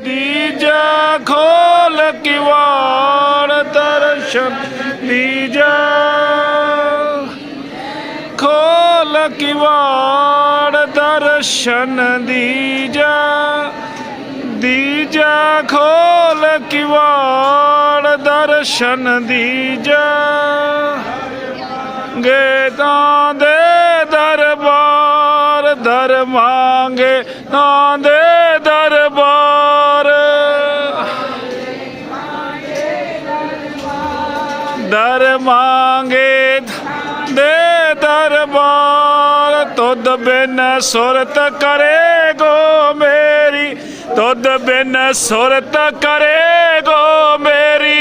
ਦੀਜਾ ਖੋਲ ਕਿਵਾੜ ਦਰਸ਼ਨ ਦੀਜਾ ਖੋਲ ਕਿਵਾੜ ਦਰਸ਼ਨ ਦੀਜਾ ਦੀਜਾ ਖੋਲ ਕਿਵਾੜ ਦਰਸ਼ਨ ਦੀਜਾ ਗੇਤਾਂ ਦੇ तुद बिन सुरत करे गो मेरी तुद बिन सुरत करे गो मेरी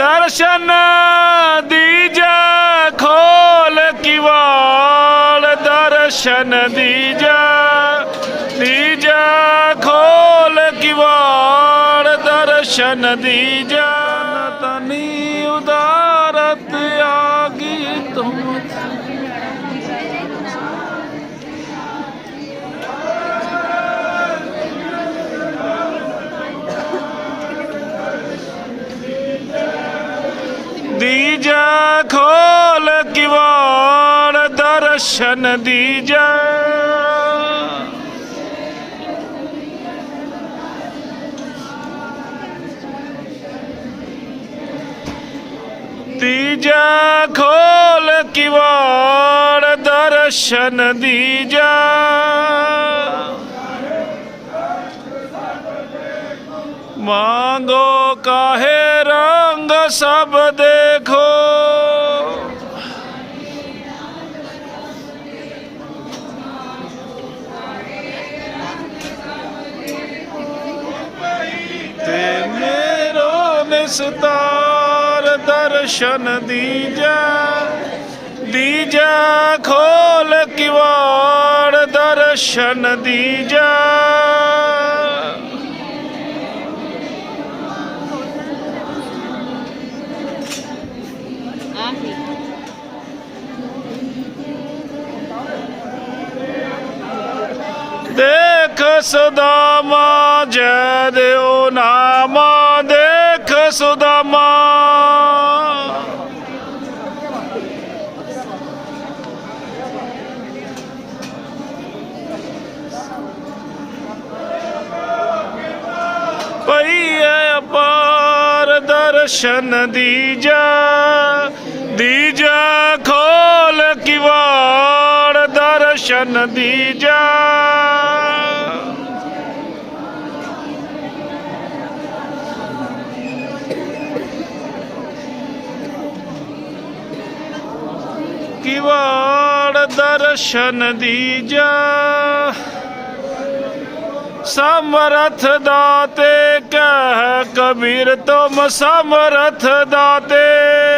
दर्शन दीज खोल किवाड़ दर्शन दीजा ਦੀ ਦੀਜਾ ਤਨੀ ਉਦਾਰਤ ਆਗੀ ਤੁਮ। ਦੀਜਾ ਖੋਲ ਕਿਵਾੜ ਦਰਸ਼ਨ ਦੀਜਾ। ਜਾ ਖੋਲ ਕਿਵਾੜ ਦਰਸ਼ਨ ਦੀਜਾ। ਮਾਂਗੋ ਕਾਹੇ ਰੰਗ ਸਭ ਦੇਖੋ। ਤੇ ਮੇਰੋ ਨਿਸਤਾਰ ਦਰਸ਼ਨ ਦੀਜਾ ਦੀਜਾ ਖੋਲ ਕਿਵਾੜ ਦਰਸ਼ਨ ਦੀਜਾ। ਆਹੀ ਦੇਖ ਸੁਦਾਮਾ ਜੈ ਦਿਓ ਦੇਖ ਪਈ ਪਈਏ ਅਪਾਰ ਦਰਸ਼ਨ ਦੀਜਾ ਦੀਜਾ ਖੋਲ ਕਿਵਾੜ ਦਰਸ਼ਨ ਦੀਜਾ। ਕਿਵਾੜ ਦਰਸ਼ਨ ਦੀਜਾ ਸਮਰਥ ਦਾਤੇ ਕਹਿ ਕਬੀਰ ਤੁਮ ਸਮਰਥ ਦਾਤੇ।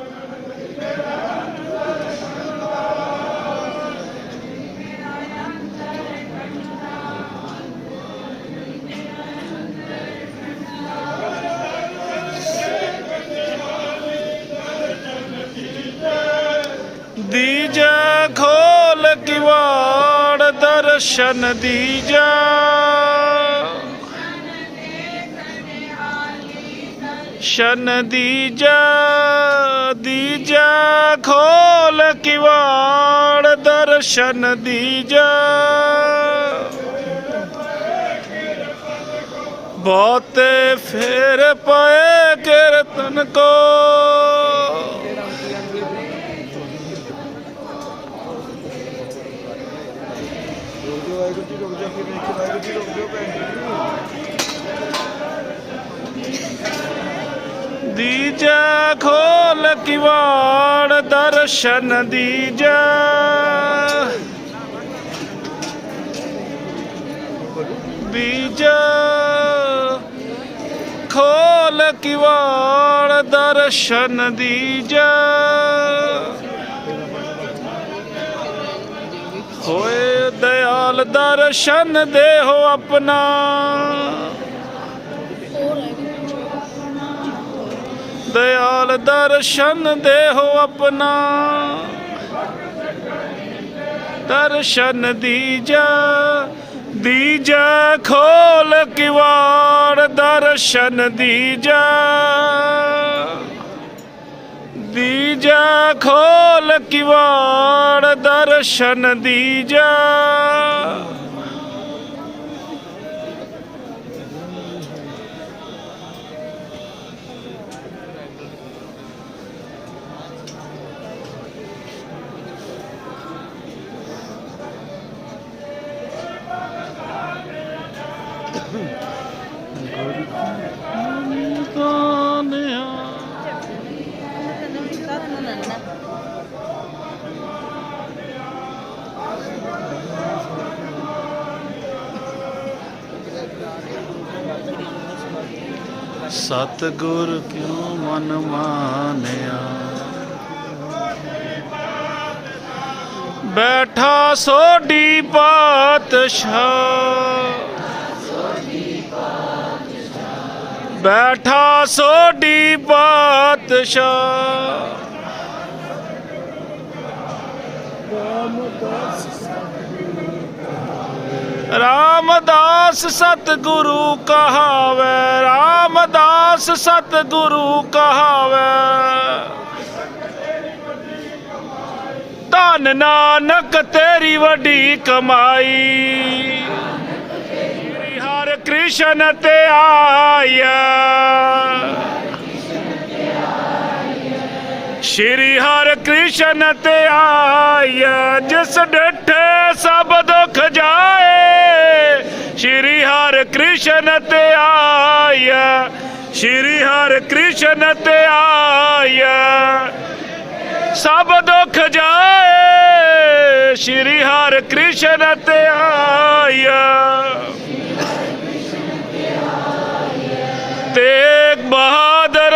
ਦੀਜਾ ਖੋਲ ਕਿਵਾੜ ਦਰਸ਼ਨ ਦੀਜਾ। ਸ਼ਨ ਦੀਜਾ ਦੀਜਾ ਖੋਲ ਕਿਵਾੜ ਦਰਸ਼ਨ ਦੀਜਾ। ਬਹੁਤੇ ਫੇਰ ਪਏ ਕੀਰਤਨ ਕੋ। ਜਾਓ ਵਾਹਿਗੁਰੂ ਜੀ ਰੁਕ ਜਾਓ, ਫਿਰ ਦੇਖੀ ਵਾਹਿਗੁਰੂ ਜੀ, ਰੁਕ ਜਾਓ ਭੈਣ ਦੀਜਾ ਖੋਲ ਕਿਵਾੜ, ਦਰਸ਼ਨ ਦੀਜਾ। ਬੀਜਾ ਖੋਲ ਕਿਵਾੜ, ਦਰਸ਼ਨ ਦੀਜਾ। ਹੋਏ ਦਿਆਲ ਦਰਸ਼ਨ ਦੇਹੋ ਆਪਣਾ। ਦਿਆਲ ਦਰਸ਼ਨ ਦੇਹੋ ਆਪਣਾ। ਦਰਸ਼ਨ ਦੀਜਾ ਦੀਜਾ ਖੋਲ ਕਿਵਾੜ, ਦਰਸ਼ਨ ਦੀਜਾ। ਦੀਜਾ ਖੋਲ ਕਿਵਾੜ ਦਰਸ਼ਨ ਦੀਜਾ। ਸਤਗੁਰ ਕਿਉ ਮਨ ਮਾਨਿਆ? ਬੈਠਾ ਸੋਢੀ ਪਾਤਸ਼ਾਹ। ਬੈਠਾ ਸੋਢੀ ਪਾਤਸ਼ਾਹ। ਰਾਮਦਾਸ ਸਤਿਗੁਰੂ ਕਹਾਵੇ, ਰਾਮਦਾਸ ਸਤਿਗੁਰੂ ਕਹਾਵੇ। ਧਨ ਨਾਨਕ ਤੇਰੀ ਵੱਡੀ ਕਮਾਈ। ਹਰ ਕ੍ਰਿਸ਼ਨ ਤੇ ਆਇਆ। ਸ਼੍ਰੀ ਹਰਿ ਕ੍ਰਿਸ਼ਨ ਤੇ ਆਇਆ, ਜਿਸ ਡਿਠੇ ਸਭ ਦੁੱਖ ਜਾਏ। ਸ਼੍ਰੀ ਹਰਿ ਕ੍ਰਿਸ਼ਨ ਤੇ ਆਇਆ, ਸ਼੍ਰੀ ਹਰਿ ਕ੍ਰਿਸ਼ਨ ਤੇ ਆਇਆ। ਸਭ ਦੁੱਖ ਜਾਏ, ਸ਼੍ਰੀ ਹਰਿ ਕ੍ਰਿਸ਼ਨ ਤੇ ਆਇਆ। ਤੇਗ ਬਹਾਦਰ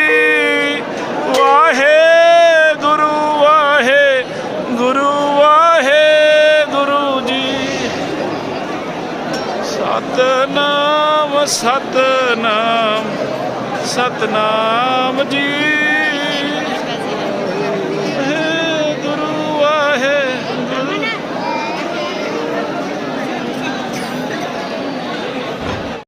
ਸਤਨਾਮ ਸਤਨਾਮ ਜੀ।